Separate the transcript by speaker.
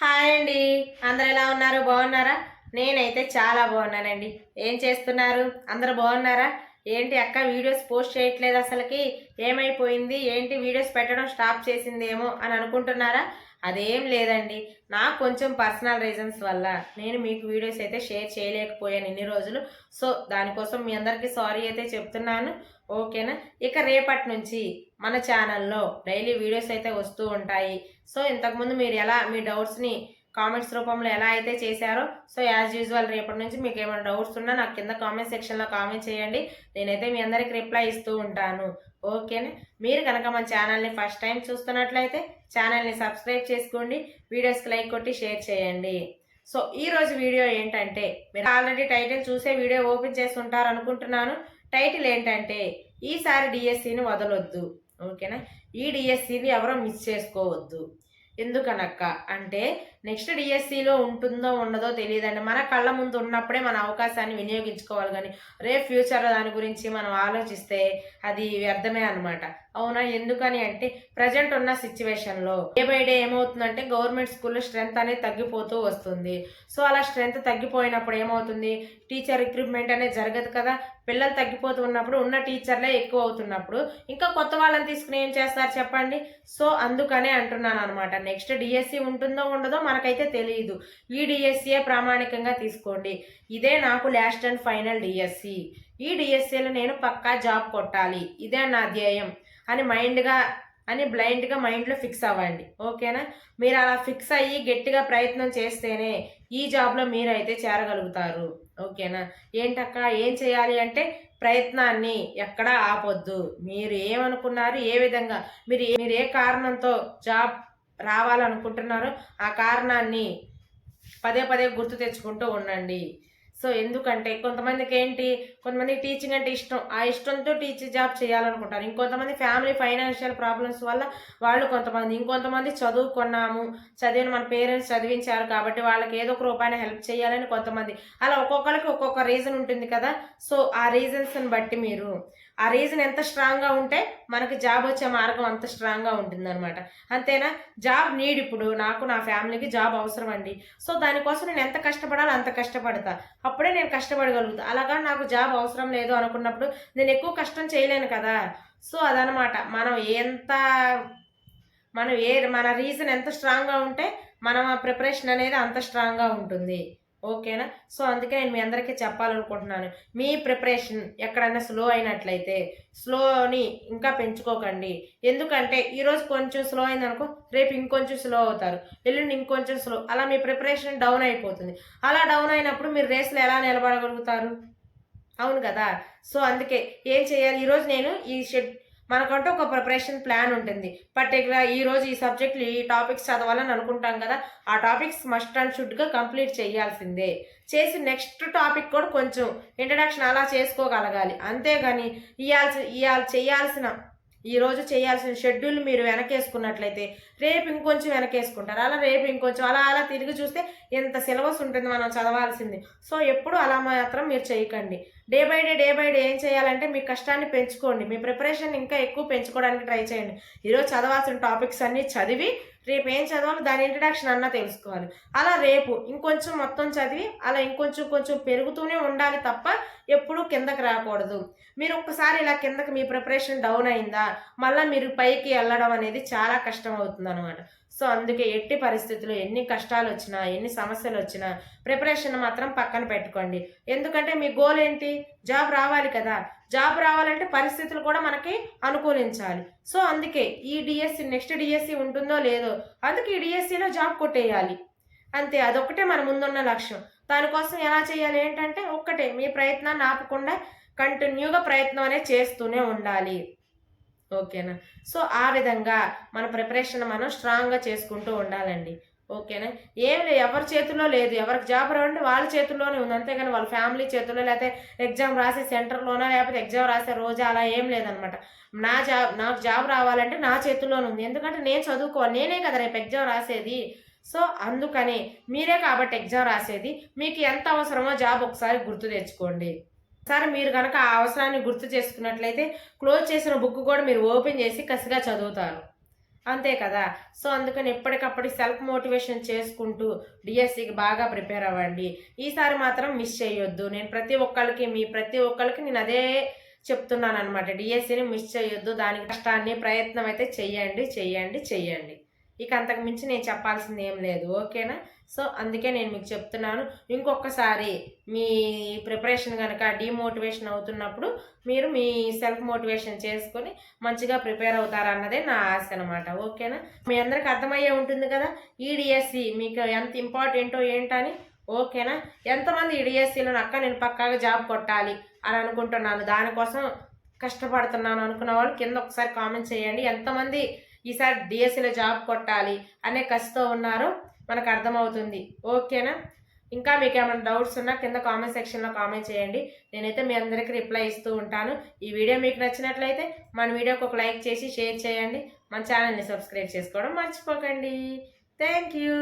Speaker 1: Hi అండి. అందరు ఎలా ఉన్నారు? బాగున్నారా? నేనైతే చాలా బాగున్నానండి. ఏం చేస్తున్నారు? అందరు బాగున్నారా? ఏంటి అక్క వీడియోస్ పోస్ట్ చేయట్లేదు అసలుకి? ఏమైపోయింది? ఏంటి వీడియోస్ పెట్టడం స్టాప్ చేసిందేమో అని అనుకుంటున్నారా? అదేం లేదండి. నాకు కొంచెం పర్సనల్ రీజన్స్ వల్ల నేను మీకు వీడియోస్ అయితే షేర్ చేయలేకపోయాను ఇన్ని రోజులు. సో దానికోసం మీ అందరికీ సారీ అయితే చెప్తున్నాను. ఓకేనా? ఇక రేపటి నుంచి మన ఛానల్లో డైలీ వీడియోస్ అయితే వస్తూ ఉంటాయి. సో ఇంతకుముందు మీరు ఎలా మీ డౌట్స్ని కామెంట్స్ రూపంలో ఎలా అయితే చేశారో సో యాజ్ యూజువల్ రేపటి నుంచి మీకు ఏమైనా డౌట్స్ ఉన్నా నాకు కింద కామెంట్ సెక్షన్లో కామెంట్ చేయండి. నేనైతే మీ అందరికి రిప్లై ఇస్తూ ఉంటాను. ఓకేనా మీరు కనుక మన ఛానల్ని ఫస్ట్ టైం చూస్తున్నట్లయితే ఛానల్ని సబ్స్క్రైబ్ చేసుకోండి వీడియోస్కి లైక్ కొట్టి షేర్ చేయండి. సో ఈ రోజు వీడియో ఏంటంటే మీరు ఆల్రెడీ టైటిల్ చూసే వీడియో ఓపెన్ చేసి ఉంటారు అనుకుంటున్నాను. టైటిల్ ఏంటంటే ఈసారి డిఎస్సిని వదలొద్దు. ఓకేనా ఈ డిఎస్సిని ఎవరో మిస్ చేసుకోవద్దు. ఎందుకనక్క? అంటే నెక్స్ట్ డిఎస్సిలో ఉంటుందో ఉండదో తెలియదండి. మన కళ్ళ ముందు ఉన్నప్పుడే మన అవకాశాన్ని వినియోగించుకోవాలి కానీ రేపు ఫ్యూచర్లో దాని గురించి మనం ఆలోచిస్తే అది వ్యర్థమే అనమాట అవునా? ఎందుకని అంటే ప్రజెంట్ ఉన్న సిచ్యువేషన్లో డే బై డే ఏమవుతుందంటే గవర్నమెంట్ స్కూల్లో స్ట్రెంత్ అనేది తగ్గిపోతూ వస్తుంది. సో అలా స్ట్రెంత్ తగ్గిపోయినప్పుడు ఏమవుతుంది? టీచర్ రిక్రూట్మెంట్ అనేది జరగదు కదా? పిల్లలు తగ్గిపోతూ ఉన్నప్పుడు ఉన్న టీచర్లే ఎక్కువ అవుతున్నప్పుడు ఇంకా కొత్త వాళ్ళని తీసుకుని ఏం చేస్తారు చెప్పండి? సో అందుకనే అంటున్నాను అనమాట నెక్స్ట్ డిఎస్సి ఉంటుందో ఉండదో మనకైతే తెలియదు ఈ డిఎస్సియే ప్రామాణికంగా తీసుకోండి. ఇదే నాకు లాస్ట్ అండ్ ఫైనల్ డిఎస్సి ఈ డిఎస్సిలో నేను పక్కా జాబ్ కొట్టాలి. ఇదే నా ధ్యేయం. అని మైండ్గా అని బ్లైండ్గా మైండ్లో ఫిక్స్ అవ్వండి. ఓకేనా? మీరు అలా ఫిక్స్ అయ్యి గట్టిగా ప్రయత్నం చేస్తేనే ఈ జాబ్లో మీరైతే చేరగలుగుతారు. ఓకేనా? ఏంటక్క? ఏం చేయాలి అంటే ప్రయత్నాన్ని ఎక్కడా ఆపొద్దు. మీరు ఏమనుకున్నారు? ఏ విధంగా? మీరు మీరు ఏ కారణంతో జాబ్ రావాలనుకుంటున్నారో ఆ కారణాన్ని పదే పదే గుర్తు తెచ్చుకుంటూ ఉండండి. సో ఎందుకంటే కొంతమందికి ఏంటి కొంతమంది టీచింగ్ అంటే ఇష్టం. ఆ ఇష్టంతో టీచర్ జాబ్ చేయాలనుకుంటారు. ఇంకొంతమంది ఫ్యామిలీ ఫైనాన్షియల్ ప్రాబ్లమ్స్ వల్ల వాళ్ళు కొంతమంది ఇంకొంతమంది చదువుకున్నాము చదివిన మన పేరెంట్స్ చదివించారు కాబట్టి వాళ్ళకి ఏదో ఒక రూపాయన హెల్ప్ చేయాలని కొంతమంది. అలా ఒక్కొక్కరికి ఒక్కొక్క రీజన్ ఉంటుంది కదా. సో ఆ రీజన్స్ని బట్టి మీరు ఆ రీజన్ ఎంత స్ట్రాంగ్గా ఉంటే మనకి జాబ్ వచ్చే మార్గం అంత స్ట్రాంగ్గా ఉంటుంది అనమాట అంతేనా? జాబ్ నీడ్ ఇప్పుడు నాకు నా ఫ్యామిలీకి జాబ్ అవసరం అండి. సో దానికోసం నేను ఎంత కష్టపడాలో అంత కష్టపడతా. అప్పుడే నేను కష్టపడగలుగుతా. అలాగా నాకు జాబ్ అవసరం లేదు అనుకున్నప్పుడు నేను ఎక్కువ కష్టం చేయలేను కదా. సో అదనమాట మనం ఎంత మనం ఏ మన రీజన్ ఎంత స్ట్రాంగ్గా ఉంటే మనం ఆ ప్రిపరేషన్ అనేది అంత స్ట్రాంగ్గా ఉంటుంది. ఓకేనా? సో అందుకే నేను మీ అందరికీ చెప్పాలనుకుంటున్నాను. మీ ప్రిపరేషన్ ఎక్కడైనా స్లో అయినట్లయితే స్లోని ఇంకా పెంచుకోకండి. ఎందుకంటే ఈరోజు కొంచెం స్లో అయిందనుకో రేపు ఇంకొంచెం స్లో అవుతారు. ఎల్లుండి ఇంకొంచెం స్లో అలా మీ ప్రిపరేషన్ డౌన్ అయిపోతుంది. అలా డౌన్ అయినప్పుడు మీరు రేస్లో ఎలా నిలబడగలుగుతారు? అవును కదా? సో అందుకే ఏం చేయాలి? ఈరోజు నేను ఈ షెడ్ మనకంటూ ఒక ప్రిపరేషన్ ప్లాన్ ఉంటుంది. పర్టికులర్ ఈ రోజు ఈ సబ్జెక్టులు ఈ టాపిక్స్ చదవాలని అనుకుంటాం కదా ఆ టాపిక్స్ మస్ట్ అండ్ షుడ్గా కంప్లీట్ చేయాల్సిందే. చేసి నెక్స్ట్ టాపిక్ కూడా కొంచెం ఇంట్రడక్షన్ అలా చేసుకోగలగాలి. అంతేగాని ఇయాల్సి ఇవాళ చేయాల్సిన ఈరోజు చేయాల్సిన షెడ్యూల్ మీరు వెనకేసుకున్నట్లయితే రేపు ఇంకొంచెం వెనకేసుకుంటారు. అలా రేపు ఇంకొంచెం అలా అలా తిరిగి చూస్తే ఎంత సిలబస్ ఉంటుంది మనం చదవాల్సింది. సో ఎప్పుడు అలా మాత్రం మీరు చేయకండి. Day by day day by day ఏం చేయాలంటే మీ కష్టాన్ని పెంచుకోండి. మీ ప్రిపరేషన్ ఇంకా ఎక్కువ పెంచుకోవడానికి ట్రై చేయండి. ఈరోజు చదవాల్సిన టాపిక్స్ అన్నీ చదివి రేపు ఏం చదవాలో? దాని ఇంట్రడక్షన్ అన్నా తెలుసుకోవాలి. అలా రేపు ఇంకొంచెం మొత్తం చదివి అలా ఇంకొంచెం కొంచెం పెరుగుతూనే ఉండాలి తప్ప ఎప్పుడూ కిందకి రాకూడదు. మీరు ఒక్కసారి ఇలా కిందకి మీ ప్రిపరేషన్ డౌన్ అయిందా? మళ్ళీ మీరు పైకి వెళ్ళడం అనేది చాలా కష్టం అవుతుంది అనమాట సో అందుకే ఎట్టి పరిస్థితుల్లో ఎన్ని కష్టాలు వచ్చినా ఎన్ని సమస్యలు వచ్చినా ప్రిపరేషన్ మాత్రం పక్కన పెట్టుకోండి. ఎందుకంటే మీ గోల్ ఏంటి? జాబ్ రావాలి కదా. జాబ్ రావాలంటే పరిస్థితులు కూడా మనకి అనుకూలించాలి. సో అందుకే ఈ డిఎస్సి నెక్స్ట్ డిఎస్సి ఉంటుందో లేదో అందుకే ఈ డిఎస్సిలో జాబ్ కొట్టేయాలి. అంతే అదొక్కటే మన ముందున్న లక్ష్యం. దానికోసం ఎలా చేయాలి ఏంటంటే ఒక్కటే మీ ప్రయత్నాన్ని ఆపకుండా కంటిన్యూగా ప్రయత్నం అనేది చేస్తూనే ఉండాలి. ఓకేనా? సో ఆ విధంగా మన ప్రిపరేషన్ మనం స్ట్రాంగ్గా చేసుకుంటూ ఉండాలండి. ఓకేనా? ఏం లేదు ఎవరి చేతుల్లో లేదు. ఎవరికి జాబ్ రావంటే వాళ్ళ చేతుల్లోనే ఉంది. అంతేగాని వాళ్ళ ఫ్యామిలీ చేతుల్లో లేకపోతే ఎగ్జామ్ రాసే సెంటర్లోనో లేకపోతే ఎగ్జామ్ రాసే రోజు అలా ఏం లేదనమాట. నా జాబ్ నాకు జాబ్ రావాలంటే నా చేతుల్లోనే ఉంది. ఎందుకంటే నేను చదువుకోవాలి. నేనే కదా రేపు ఎగ్జామ్ రాసేది. సో అందుకని మీరే కాబట్టి ఎగ్జామ్ రాసేది. మీకు ఎంత అవసరమో జాబ్ ఒకసారి గుర్తు తెచ్చుకోండి. సరే మీరు కనుక ఆ అవసరాన్ని గుర్తు చేసుకున్నట్లయితే క్లోజ్ చేసిన బుక్ కూడా మీరు ఓపెన్ చేసి కసిగా చదువుతారు. అంతే కదా? సో అందుకని ఎప్పటికప్పుడు సెల్ఫ్ మోటివేషన్ చేసుకుంటూ డిఎస్సికి బాగా ప్రిపేర్ అవ్వండి. ఈసారి మాత్రం మిస్ చేయొద్దు. నేను ప్రతి ఒక్కరికి మీ ప్రతి ఒక్కరికి నేను అదే చెప్తున్నాను అనమాట డిఎస్సిని మిస్ చేయొద్దు. దానికి కష్టాన్ని ప్రయత్నం అయితే చెయ్యండి చెయ్యండి చెయ్యండి. ఇక అంతకు మించి నేను చెప్పాల్సింది ఏం లేదు. ఓకేనా? సో అందుకే నేను మీకు చెప్తున్నాను ఇంకొకసారి మీ ప్రిపరేషన్ కనుక డిమోటివేషన్ అవుతున్నప్పుడు మీరు మీ సెల్ఫ్ మోటివేషన్ చేసుకొని మంచిగా ప్రిపేర్ అవుతారన్నదే నా ఆశ అనమాట ఓకేనా? మీ అందరికి అర్థమయ్యే ఉంటుంది కదా? ఈ డిఎస్సి మీకు ఎంత ఇంపార్టెంటో ఏంటని? ఓకేనా? ఎంతమంది ఈ అక్క నేను పక్కాగా జాబ్ కొట్టాలి అని అనుకుంటున్నాను. దానికోసం కష్టపడుతున్నాను అనుకున్న వాళ్ళు కింద ఒకసారి కామెంట్ చేయండి. ఎంతమంది ఈసారి డిఎస్సిలో జాబ్ కొట్టాలి అనే కసితో ఉన్నారో మనకు అర్థమవుతుంది. ఓకేనా? ఇంకా మీకు ఏమైనా డౌట్స్ ఉన్నా కింద కామెంట్ సెక్షన్లో కామెంట్ చేయండి. నేనైతే మీ అందరికీ రిప్లై ఇస్తూ ఉంటాను. ఈ వీడియో మీకు నచ్చినట్లయితే మన వీడియోకి ఒక లైక్ చేసి షేర్ చేయండి. మన ఛానల్ని సబ్స్క్రైబ్ చేసుకోవడం మర్చిపోకండి. Thank you.